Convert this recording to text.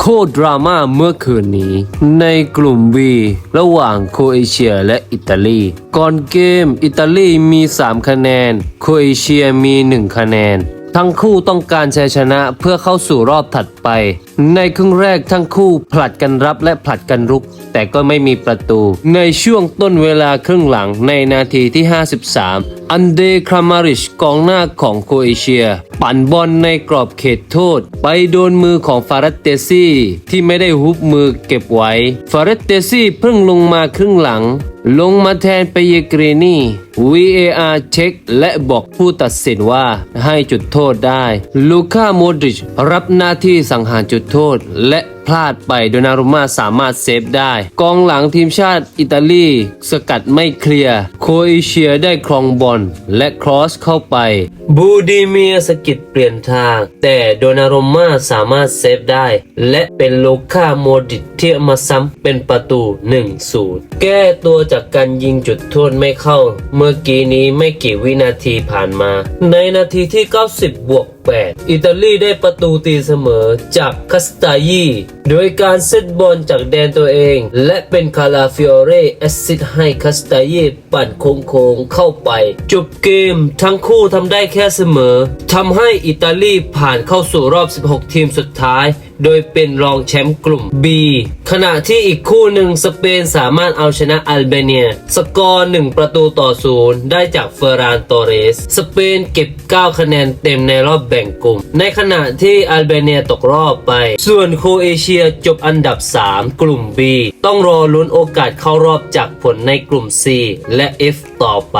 โคดราม่าเมื่อคืนนี้ ในกลุ่ม V ระหว่างโคเอเชียและอิตาลี ก่อนเกม อิตาลีมี 3 คะแนน โคเอเชียมี 1 คะแนน ทั้งคู่ต้องการชัยชนะเพื่อเข้าสู่รอบถัดไป ในครึ่งแรกทั้งคู่ผลัดกันรับและผลัดกันรุก แต่ก็ไม่มีประตู ในช่วงต้นเวลาครึ่งหลังในนาทีที่ 53 อันเดครามาริชกองหน้าของโคเอเชีย ปั่นบอลในกรอบเขตโทษ ไปโดนมือของฟารัตเตซี่ที่ไม่ได้ฮุบมือเก็บไว้ ฟารัตเตซี่เพิ่งลงมาครึ่งหลัง ลงมาแทนเปเยเกรนี VAR เช็คและบอกผู้ตัดสินว่าให้จุดโทษได้ ลูค่าโมดริชรับหน้าที่สังหารจุดโทษและ พลาดไปโดนารุม่าสามารถเซฟได้ กองหลังทีมชาติอิตาลี สกัดไม่เคลียร์ โคเอเชียได้ครองบอลและครอสเข้าไป บูดีเมียสกิดเปลี่ยนทาง แต่โดนารุม่าสามารถเซฟได้ และเป็นโลคาโมดริชที่เอามาซ้ำเป็นประตู 1-0 แก้ตัวจากการยิงจุดโทษไม่เข้า เมื่อกี้นี้ไม่กี่วินาทีผ่านมา ในนาทีที่ 90 บวก 8 อิตาลีได้ประตูตีเสมอจากคาสตายี โดยการเซตบอลจากแดนตัวเอง และเป็นคาราฟิโอเร่แอสซิดให้คาสตาเย่ปั่นโค้งๆเข้าไป จบเกมทั้งคู่ทำได้แค่เสมอทำให้อิตาลีผ่านเข้าสู่รอบ 16 ทีมสุดท้าย โดยเป็นรองแชมป์กลุ่ม B ขณะที่อีกคู่หนึ่งสเปนสามารถเอาชนะอัลเบเนีย สกอร์ 1 ประตูต่อศูนย์ได้จากเฟอร์รานโตเรส สเปนเก็บ 9 คะแนนเต็มในรอบแบ่งกลุ่ม ในขณะที่อัลเบเนียตกรอบไป ส่วนโคเอเชียจบอันดับ 3 กลุ่ม B ต้องรอลุ้นโอกาสเข้ารอบจากผลในกลุ่ม C และ F ต่อไป